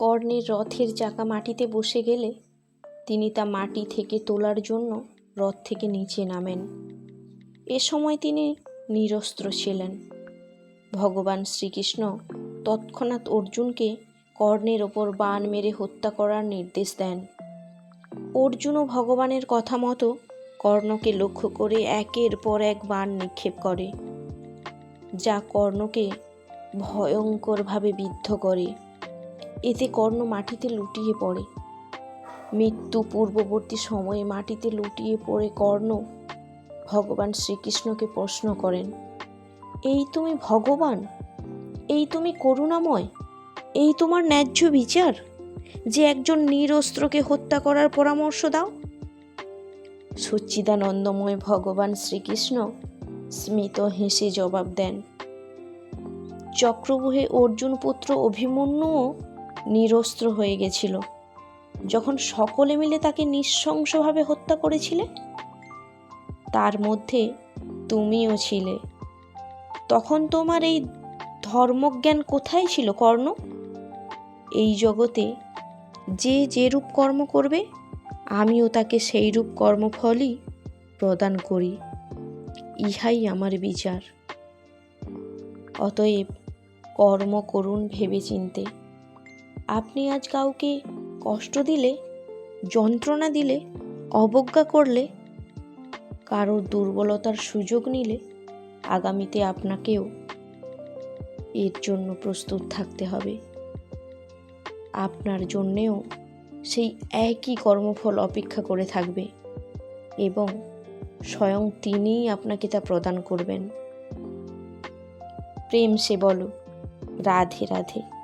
কর্ণের রথের চাকা মাটিতে বসে গেলে তিনি তা মাটি থেকে তোলার জন্য রথ থেকে নিচে নামেন। এ সময় তিনি নিরস্ত্র ছিলেন। ভগবান শ্রীকৃষ্ণ তৎক্ষণাৎ অর্জুনকে কর্ণের ওপর বাণ মেরে হত্যা করার নির্দেশ দেন। অর্জুনও ভগবানের কথা মতো কর্ণকে লক্ষ্য করে একের পর এক বাণ নিক্ষেপ করে, যা কর্ণকে ভয়ঙ্করভাবে বিদ্ধ করে। এতে কর্ণ মাটিতে লুটিয়ে পড়ে। মৃত্যু পূর্ববর্তী সময়ে মাটিতে লুটিয়ে পড়ে কর্ণ ভগবান শ্রীকৃষ্ণকে প্রশ্ন করেন, এই তুমি ভগবান? এই তুমি করুণাময়? এই তোমার ন্যায্য বিচার? যে একজন নিরস্ত্রকে হত্যা করার পরামর্শ দাও? সচ্চিদানন্দময় ভগবান শ্রীকৃষ্ণ স্মিত হেসে জবাব দেন, চক্রবুহে অর্জুন পুত্র অভিমন্যুও নিরস্ত্র হয়ে গেছিল। যখন সকলে মিলে তাকে নিঃশংসভাবে হত্যা করেছিলে, তার মধ্যে তুমিও ছিলে। তখন তোমার এই ধর্মজ্ঞান কোথায় ছিল, কর্ণ? এই জগতে যে যে রূপ কর্ম করবে, আমিও তাকে সেই রূপ কর্মফলই প্রদান করি। ইহাই আমার বিচার। অতএব কর্ম করুন ভেবে চিনতে আপনি আজ কাউকে কষ্ট দিলে, যন্ত্রণা দিলে, অবজ্ঞা করলে, কারোর দুর্বলতার সুযোগ নিলে আগামীতে আপনাকেও এর জন্য প্রস্তুত থাকতে হবে। আপনার জন্যেও সেই একই কর্মফল অপেক্ষা করে থাকবে এবং স্বয়ং তিনিই আপনাকে তা প্রদান করবেন। প্রেম সে বলো, রাধে রাধে।